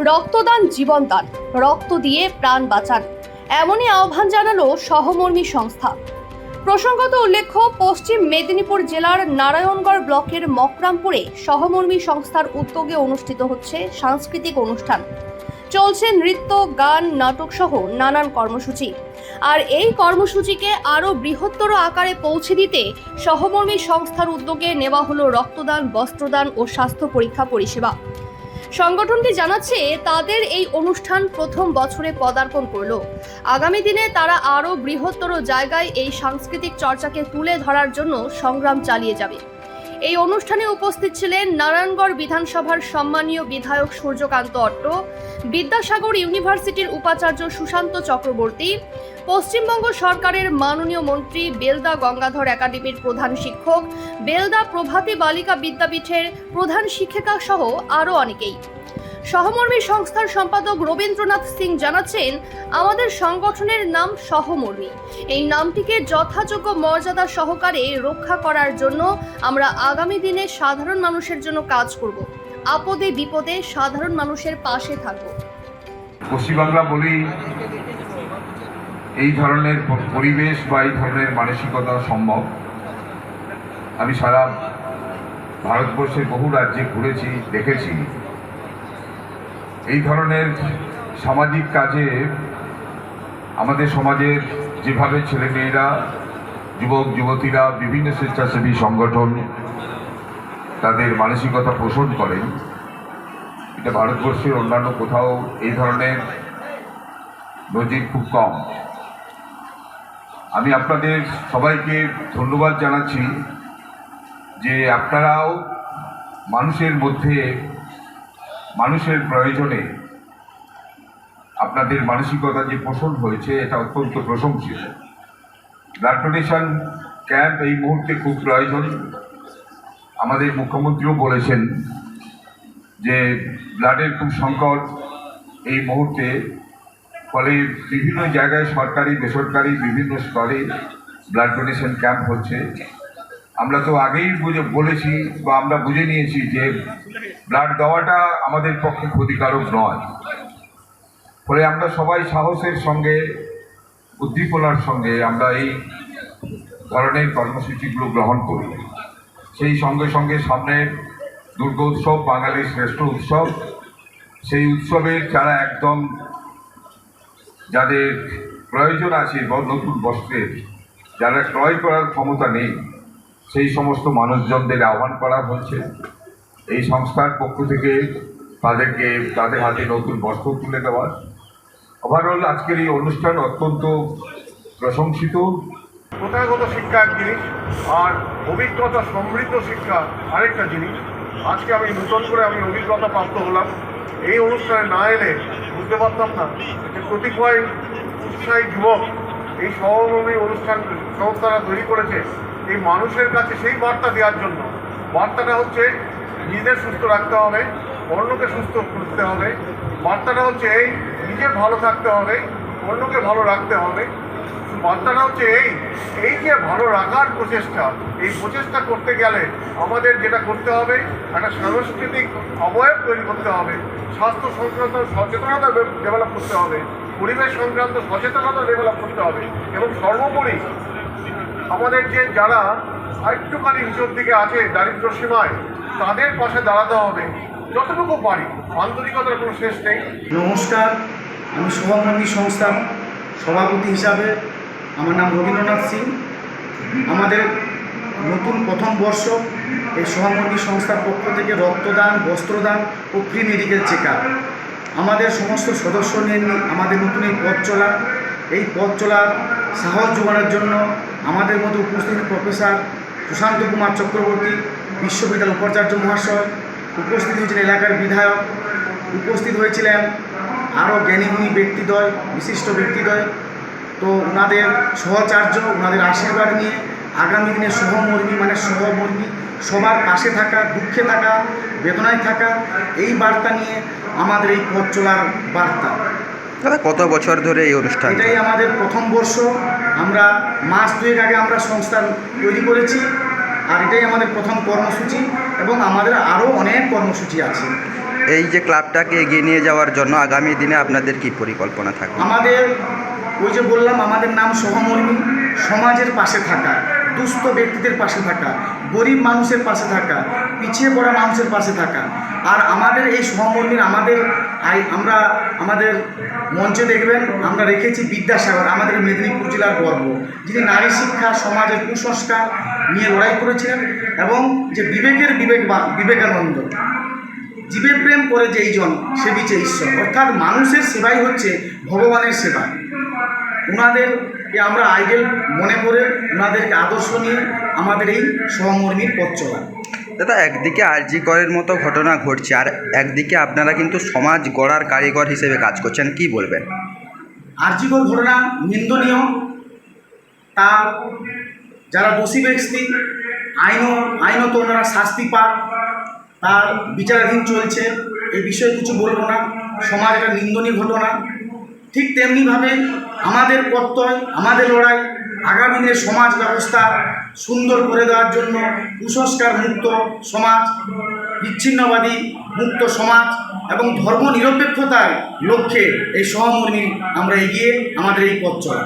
রক্তদান জীবনদান, রক্ত দিয়ে প্রাণ বাঁচান। এমনই আহ্বান জানালো সহমর্মী সংস্থা। প্রসঙ্গত উল্লেখ্য, পশ্চিম মেদিনীপুর জেলার নারায়ণগড় ব্লকের মকরামপুরে সহমর্মী সংস্থার উদ্যোগে অনুষ্ঠিত হচ্ছে সাংস্কৃতিক অনুষ্ঠান। চলছে নৃত্য, গান নাটক সহ নানান কর্মসূচি। আর এই কর্মসূচিকে আরও বৃহত্তর আকারে পৌঁছে দিতে সহমর্মী সংস্থার উদ্যোগে নেওয়া হলো রক্তদান, বস্ত্রদান ও স্বাস্থ্য পরীক্ষা পরিষেবা। সংগঠনটি জানাচ্ছে, তাদের এই অনুষ্ঠান প্রথম বছরে পদার্পণ করল। আগামী দিনে তারা আরও বৃহত্তর জায়গায় এই সাংস্কৃতিক চর্চাকে তুলে ধরার জন্য সংগ্রাম চালিয়ে যাবে। এই অনুষ্ঠানে উপস্থিত ছিলেন নারায়ণগড় বিধানসভার সম্মানীয় বিধায়ক সূর্যকান্ত অট্ট, বিদ্যাসাগর ইউনিভার্সিটির উপাচার্য সুশান্ত চক্রবর্তী, পশ্চিমবঙ্গ সরকারের মাননীয় মন্ত্রী বেলদা গঙ্গাধর একাডেমির প্রধান শিক্ষক, বেলদা প্রভাতী বালিকা বিদ্যাপীঠের প্রধান শিক্ষিকা সহ আরও অনেকেই। সহমর্মী সংস্থার সম্পাদক রবীন্দ্রনাথ সিং জানাচ্ছেন, আমাদের সংগঠনের নাম সহমর্মী। এই নামটিকে যথাযোগ্য মর্যাদা সহকারে রক্ষা করার জন্য আমরা আগামী দিনে সাধারণ মানুষের জন্য কাজ করব। আপদে বিপদে সাধারণ মানুষের পাশে থাকব। পশ্চিমবাংলা বলেই এই ধরনের পরিবেশ বা এই ধরনের মানসিকতা সম্ভব। আমি সারা ভারতবর্ষের বহু রাজ্যে ঘুরেছি, দেখেছি। এই ধরনের সামাজিক কাজে আমাদের সমাজের যেভাবে ছেলেমেয়েরা, যুবক, যুবতীরা, বিভিন্ন স্বেচ্ছাসেবী সংগঠন তাদের মানসিকতা পোষণ করেন, এটা ভারতবর্ষের অন্যান্য কোথাও এই ধরনের নজির খুব কম। আমি আপনাদের সবাইকে ধন্যবাদ জানাচ্ছি যে আপনারাও মানুষের মধ্যে মানুষের প্রয়োজনে আপনাদের মানসিকতা যে পোষণ হয়েছে, এটা অত্যন্ত প্রশংসিত। ব্লাড ডোনেশন ক্যাম্প এই মুহূর্তে খুব প্রয়োজন। আমাদের মুখ্যমন্ত্রীও বলেছেন যে ব্লাডের খুব সংকট এই মুহূর্তে, ফলে বিভিন্ন জায়গায় সরকারি, বেসরকারি, বিভিন্ন স্তরে ব্লাড ডোনেশন ক্যাম্প হচ্ছে। আমরা তো আগেই বুঝে, বলেছি বা আমরা বুঝে নিয়েছি যে ব্লাড দেওয়াটা আমাদের পক্ষে ক্ষতিকারক নয়। ফলে আমরা সবাই সাহসের সঙ্গে, উদ্দীপনার সঙ্গে আমরা এই ধরনের কর্মসূচিগুলো গ্রহণ করি। সেই সঙ্গে সঙ্গে সামনের দুর্গোৎসব বাঙালির শ্রেষ্ঠ উৎসব, সেই উৎসবে যারা একদম যাদের প্রয়োজন আছে নতুন বস্ত্রের, যারা ক্রয় করার ক্ষমতা নেই, সেই সমস্ত মানুষজনদের আহ্বান করা হচ্ছে। এই সংস্থার পক্ষ থেকে তাদেরকে, তাদের হাতে নতুন বস্ত্র তুলে দেওয়ার। ওভারঅল আজকের এই অনুষ্ঠান অত্যন্ত প্রশংসিত। প্রথাগত শিক্ষা এক জিনিস, আর অভিজ্ঞতা সমৃদ্ধ শিক্ষা আরেকটা জিনিস। আজকে আমি নতুন করে আমি অভিজ্ঞতা প্রাপ্ত হলাম। এই অনুষ্ঠানে না এলে বুঝতে পারতাম না যে কতিপয় উৎসাহী যুবক এই সহমর্মী অনুষ্ঠান সংস্থারা তৈরি করেছে। এই মানুষের কাছে সেই বার্তা দেওয়ার জন্য। বার্তাটা হচ্ছে নিজেদের সুস্থ রাখতে হবে, অন্যকে সুস্থ করতে হবে। বার্তাটা হচ্ছে এই, নিজে ভালো থাকতে হবে, অন্যকে ভালো রাখতে হবে। বার্তাটা হচ্ছে এই এই যে ভালো রাখার প্রচেষ্টা, এই প্রচেষ্টা করতে গেলে আমাদের যেটা করতে হবে, একটা সাংস্কৃতিক অবয়ব তৈরি করতে হবে, স্বাস্থ্য সংক্রান্ত সচেতনতা ডেভেলপ করতে হবে, পরিবেশ সংক্রান্ত সচেতনতা ডেভেলপ করতে হবে এবং সর্বোপরি আমাদের যে যারা একটুখানি নিচের দিকে আছে দারিদ্র সীমায় তাদের পাশে দাঁড়াতে হবে। যতটুকু পারি। আন্তরিকতার কোনো শেষ নেই। নমস্কার। আমি শুভমন্দির সংস্থার সভাপতি হিসাবে আমার নাম রবীন্দ্রনাথ সিং। আমাদের নতুন প্রথম বর্ষ এই সহমন্দির সংস্থার পক্ষ থেকে রক্তদান, বস্ত্রদান ও ফ্রি মেডিকেল চেক আমাদের সমস্ত সদস্য নিয়ে আমাদের নতুন এই পথ চলা। এই পথ চলার সাহস যোগানোর জন্য আমাদের মধ্যে উপস্থিত প্রফেসর সুশান্ত কুমার চক্রবর্তী বিশ্ববিদ্যালয় উপাচার্য মহাশয় উপস্থিত হয়েছেন এলাকার বিধায়ক উপস্থিত হয়েছিলেন আরও জ্ঞানীগুণী ব্যক্তিদ্বয় বিশিষ্ট ব্যক্তিদ্বয়। তো ওনাদের সহচার্য ওনাদের আশীর্বাদ নিয়ে আগামী দিনে সহমর্মী মানে সহমর্মী সবার পাশে থাকা দুঃখে থাকা বেদনায় থাকা এই বার্তা নিয়ে আমাদের এই পথ চলার বার্তা। দাদা কত বছর ধরে এই অনুষ্ঠান এটাই আমাদের প্রথম বর্ষ। আমরা মাস দুয়েক আগে আমরা সংস্থা তৈরি করেছি। আর এটাই আমাদের প্রথম কর্মসূচি এবং আমাদের আরও অনেক কর্মসূচি আছে। এই যে ক্লাবটাকে এগিয়ে নিয়ে যাওয়ার জন্য আগামী দিনে আপনাদের কি পরিকল্পনা থাকবে? আমাদের ওই যে বললাম আমাদের নাম সহমর্মী সমাজের পাশে থাকা দুস্থ ব্যক্তিদের পাশে থাকা গরিব মানুষের পাশে থাকা পিছিয়ে পড়া মানুষের পাশে থাকা। আর আমাদের এই সহমর্মীর আমাদের আমরা আমাদের মঞ্চে দেখবেন আমরা রেখেছি বিদ্যাসাগর আমাদের মেদিনীপুর জেলার গর্ব। যিনি নারী শিক্ষা সমাজের কুসংস্কার নিয়ে লড়াই করেছিলেন এবং যে বিবেকের বিবেক বা বিবেকানন্দ জীবে প্রেম করে যেইজন সে বিচে ঈশ্বর অর্থাৎ মানুষের সেবাই হচ্ছে ভগবানের সেবা। ওনাদেরকে আমরা আইডেল মনে করে ওনাদেরকে আদর্শ নিয়ে আমাদের এই সহমর্মীর পথ চলা। দাদা একদিকে আরজি করের মতো ঘটনা ঘটছে আর একদিকে আপনারা কিন্তু সমাজ গড়ার কারিগর হিসেবে কাজ করছেন কি বলবেন? আর্যিকর ঘটনা নিন্দনীয় তার যারা দোষী ব্যক্তি আইন আইনত ওনারা শাস্তি পাক তার বিচারাধীন চলছে এই বিষয়ে কিছু বলব না, সমাজ একটা নিন্দনীয় ঘটনা। ঠিক তেমনিভাবে আমাদের কর্তব্য আমাদের লড়াই, আগামী দিনে সমাজ ব্যবস্থা সুন্দর করে দেওয়ার জন্য কুসংস্কার মুক্ত সমাজ, বিচ্ছিন্নবাদী মুক্ত সমাজ এবং ধর্ম নিরপেক্ষতার লক্ষ্যে এই সহমর্মী আমরা এগিয়ে আমাদের এই পথ চলা।